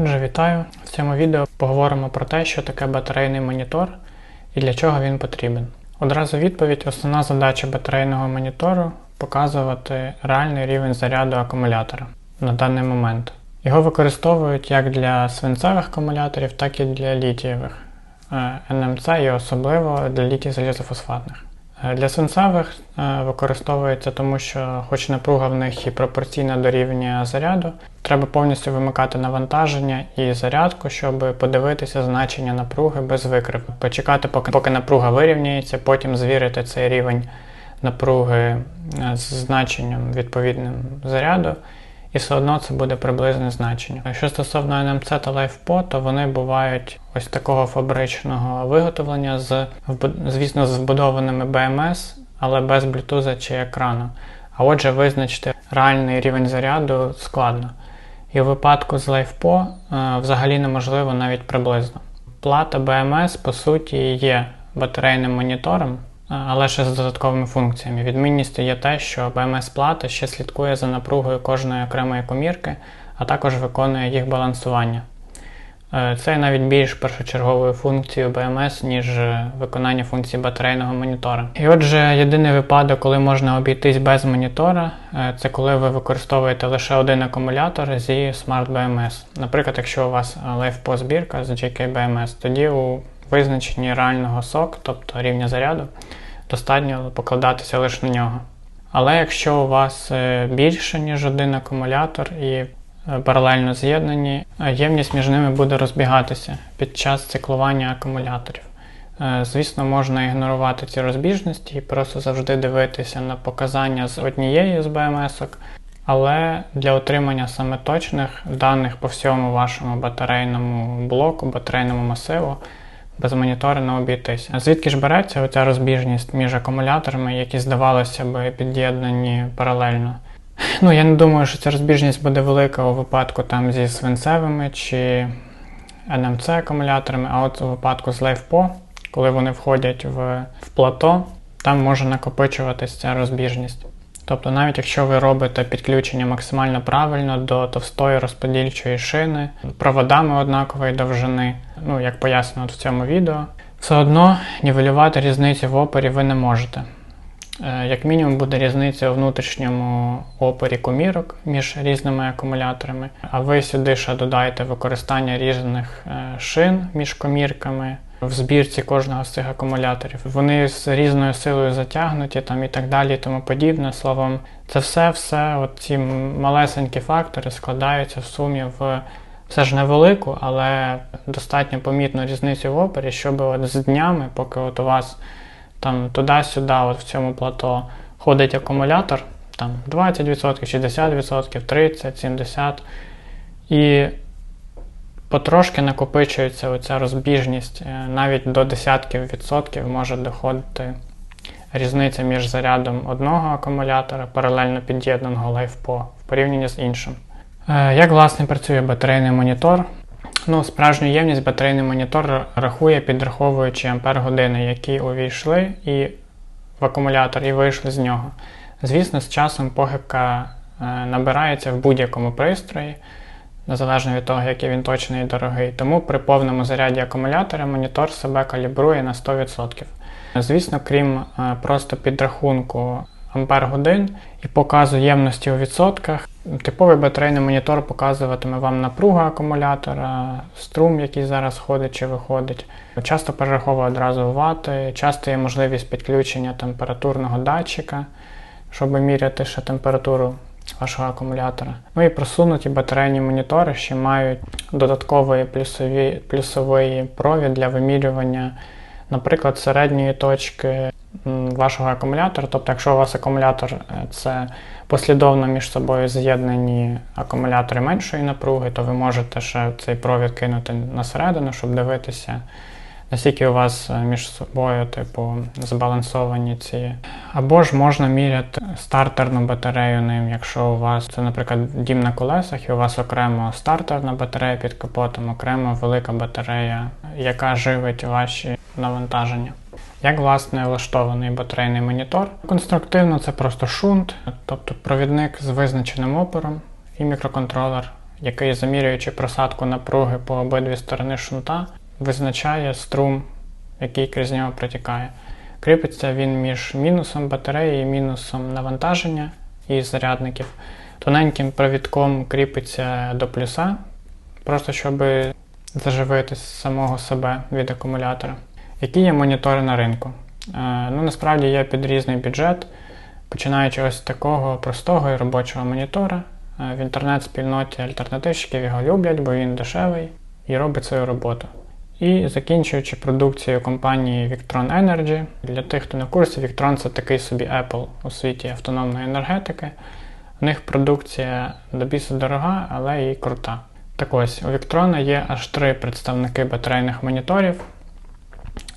Отже, вітаю! В цьому відео поговоримо про те, що таке батарейний монітор і для чого він потрібен. Одразу відповідь: основна задача батарейного монітору показувати реальний рівень заряду акумулятора на даний момент. Його використовують як для свинцевих акумуляторів, так і для літієвих е, НМЦ і особливо для літій залізофосфатних. Е, Для свинцевих е, використовується тому, що хоч напруга в них і пропорційна до рівня заряду, треба повністю вимикати навантаження і зарядку, щоб подивитися значення напруги без викриву. Почекати, поки, поки напруга вирівняється, потім звірити цей рівень напруги е, з значенням відповідним заряду, і все одно це буде приблизне значення. Що стосовно NMC та LiFePO, то вони бувають ось такого фабричного виготовлення з звісно з вбудованими BMS, але без Bluetooth чи екрану. А отже, визначити реальний рівень заряду складно. І у випадку з LiFePO е, взагалі неможливо навіть приблизно. Плата BMS по суті є батарейним монітором, але ще з додатковими функціями. Відмінністю є те, що BMS-плата ще слідкує за напругою кожної окремої комірки, а також виконує їх балансування. Е, Це навіть більш першочерговою функцією BMS, ніж е, виконання функцій батарейного монітора. І отже, єдиний випадок, коли можна обійтись без монітора, е, це коли ви використовуєте лише один акумулятор зі Smart BMS. Наприклад, якщо у вас LiFePO збірка з JK BMS, тоді у визначенні реального сок, тобто рівня заряду, достатньо покладатися лише на нього. Але якщо у вас е, більше, ніж один акумулятор і е, паралельно з'єднані, е, ємність між ними буде розбігатися під час циклування акумуляторів. Звісно, можна ігнорувати ці розбіжності і просто завжди дивитися на показання з однієї з BMS-ок, але для отримання саме точних даних по всьому вашому батарейному блоку, батарейному масиву, без монітора не обійтись. Звідки ж береться оця розбіжність між акумуляторами, які здавалося би під'єднані паралельно? Ну, я не думаю, що ця розбіжність буде велика у випадку там зі свинцевими чи NMC акумуляторами, а от у випадку з LiFePO, коли вони входять в, в плато, там може накопичуватись ця розбіжність. Тобто, навіть якщо ви робите підключення максимально правильно до товстої розподільчої шини, проводами однакової довжини, ну як пояснено в цьому відео, все одно нівелювати різницю в опорі ви не можете. Е, Як мінімум буде різниця у внутрішньому опорі комірок між різними акумуляторами, а ви сюди ще додаєте використання різних е, шин між комірками в збірці кожного з цих акумуляторів. Вони з різною силою затягнуті там і так далі, і тому подібне. Словом, це все, все, от ці малесенькі фактори складаються в сумі в все ж невелику, але достатньо помітну різницю в опорі, щоб от з днями, поки от у вас там туди-сюди, от в цьому плато ходить акумулятор, там 20%, 60%, 30%, 70%. І потрошки накопичується оця розбіжність, е, навіть до десятків відсотків може доходити різниця між зарядом одного акумулятора, паралельно під'єднаного LiFePO в порівнянні з іншим. Е, Як власне працює батарейний монітор? Ну, справжню ємність батарейний монітор рахує, підраховуючи ампер-години, які увійшли і в акумулятор і вийшли з нього. Звісно, з часом похибка е, набирається в будь-якому пристрої, незалежно від того, який він точний і дорогий. Тому при повному заряді акумулятора монітор себе калібрує на 100%. Звісно, крім е, просто підрахунку ампер-годин і показу ємності у відсотках, типовий батарейний монітор показуватиме вам напругу акумулятора, струм, який зараз ходить чи виходить. Часто перераховує одразу вати, часто є можливість підключення температурного датчика, щоб міряти ще температуру вашого акумулятора. Ну і просунуті батарейні монітори ще мають додатковий плюсові, плюсовий провід для вимірювання, наприклад, середньої точки вашого акумулятора. Тобто, якщо у вас акумулятор е, це послідовно між собою з'єднані акумулятори меншої напруги, то ви можете ще цей провід кинути на середину, щоб дивитися, наскільки у вас е, між собою, типу, збалансовані ці. Або ж можна міряти стартерну батарею ним, якщо у вас це, наприклад, дім на колесах, і у вас окремо стартерна батарея під капотом, окремо велика батарея, яка живить ваші навантаження. Як власне влаштований батарейний монітор? Конструктивно це просто шунт, тобто провідник з визначеним опором і мікроконтролер, який, замірюючи просадку напруги по обидві сторони шунта, визначає струм, який крізь нього протікає. Кріпиться він між мінусом батареї і мінусом навантаження і зарядників. Тоненьким провідком кріпиться до плюса, просто щоб заживити самого себе від акумулятора. Які є монітори на ринку? Е, ну, Насправді є під різний бюджет, починаючи ось такого простого і робочого монітора. Е, В інтернет-спільноті альтернативщиків його люблять, бо він дешевий і робить свою роботу. І закінчуючи продукцією компанії Victron Energy. Для тих, хто не в курсі, Victron це такий собі Apple у світі автономної енергетики. У них продукція до біса дорога, але і крута. Так ось, у Victron є аж три представники батарейних моніторів.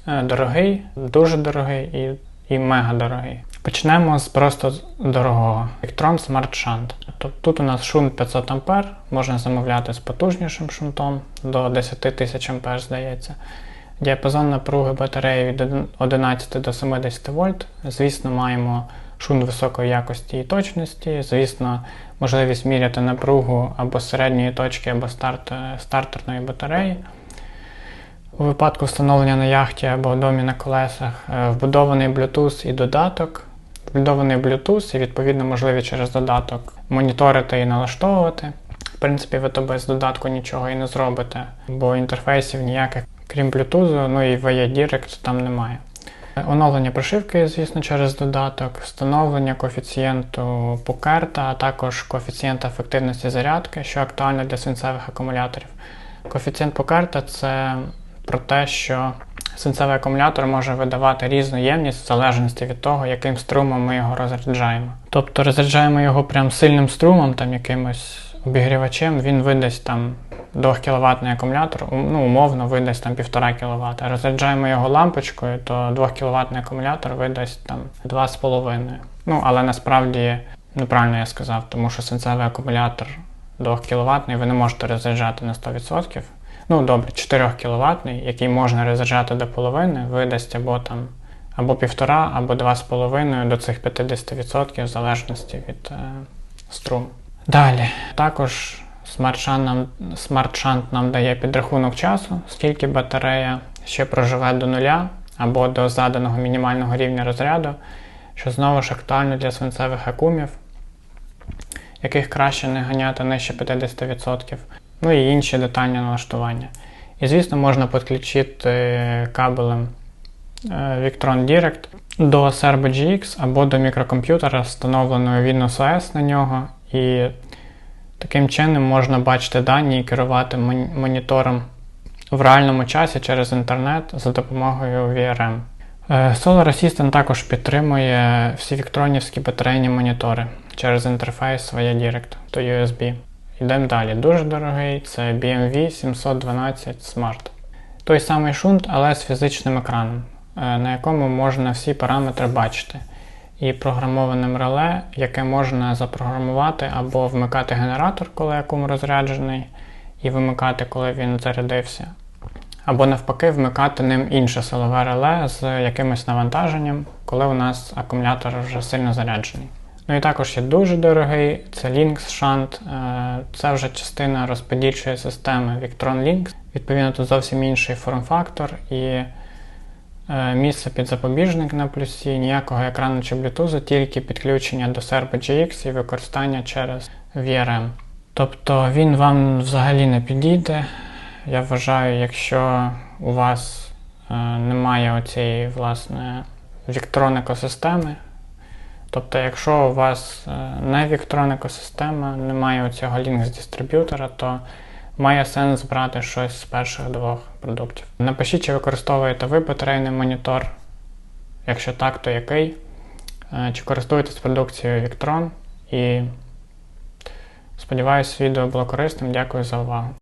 Е, Дорогий, дуже дорогий і, і мега дорогий. Почнемо з просто дорогого. Victron Smart Shunt. Тобто тут у нас шунт 500 А, можна замовляти з потужнішим шунтом до 10 тисяч А, здається. Діапазон напруги батареї від 11 до 70 вольт. Звісно, маємо шунт високої якості і точності. Звісно, можливість міряти напругу або середньої точки, або старт, стартерної батареї. У випадку встановлення на яхті або в домі на колесах е, вбудований Bluetooth і додаток. Вбудований Bluetooth і відповідно можливість через додаток моніторити і налаштовувати. В принципі, ви то без додатку нічого і не зробите, бо інтерфейсів ніяких, крім Bluetooth, ну і VE Direct там немає. Оновлення прошивки, звісно, через додаток, встановлення коефіцієнту Пукерта, а також коефіцієнта ефективності зарядки, що актуально для свинцевих акумуляторів. Коефіцієнт Пукерта це про те, що свинцевий акумулятор може видавати різну ємність в залежності від того, яким струмом ми його розряджаємо. Тобто розряджаємо його прям сильним струмом, там якимось обігрівачем, він видасть там 2 кВт акумулятор, ну, умовно видасть там 1,5 кВт. Розряджаємо його лампочкою, то 2 кВт акумулятор видасть там 2,5. Ну, але насправді неправильно я сказав, тому що свинцевий акумулятор 2 кВт ви не можете розряджати на 100%. Ну, добре, 4 кВт, який можна розряджати до половини, видасть або там або 1,5, або 2,5 до цих 50% в залежності від е, струму. Далі, також SmartShunt нам, нам дає підрахунок часу, скільки батарея ще проживе до нуля або до заданого мінімального рівня розряду, що знову ж актуально для свинцевих акумів, яких краще не ганяти нижче 50%, ну і інші детальні налаштування. І, звісно, можна підключити кабелем Victron Direct до Serbo GX або до мікрокомп'ютера, встановленого Windows OS на нього. І таким чином можна бачити дані і керувати монітором в реальному часі через інтернет за допомогою VRM. Solar Assistant також підтримує всі віктронівські батарейні монітори через інтерфейс VIA Direct до USB. Йдемо далі. Дуже дорогий це BMW 712 Smart. Той самий шунт, але з фізичним екраном, на якому можна всі параметри бачити. І програмованим реле, яке можна запрограмувати або вмикати генератор, коли акум розряджений, і вимикати, коли він зарядився. Або навпаки, вмикати ним інше силове реле з якимось навантаженням, коли у нас акумулятор вже сильно заряджений. Ну і також є дуже дорогий, це Lynx Shunt, це вже частина розподільчої системи Victron Lynx. Відповідно, тут зовсім інший форм-фактор і місце під запобіжник на плюсі, ніякого екрану чи Bluetooth, тільки підключення до Serbo GX і використання через VRM. Тобто він вам взагалі не підійде. Я вважаю, якщо у вас немає оцієї власне Victron екосистеми, Тобто, якщо у вас не Victron екосистема, немає цього Linux дистриб'ютора, то має сенс брати щось з перших двох продуктів. Напишіть, чи використовуєте ви батарейний монітор. Якщо так, то який. Чи користуєтесь продукцією Victron. І сподіваюся, відео було корисним. Дякую за увагу.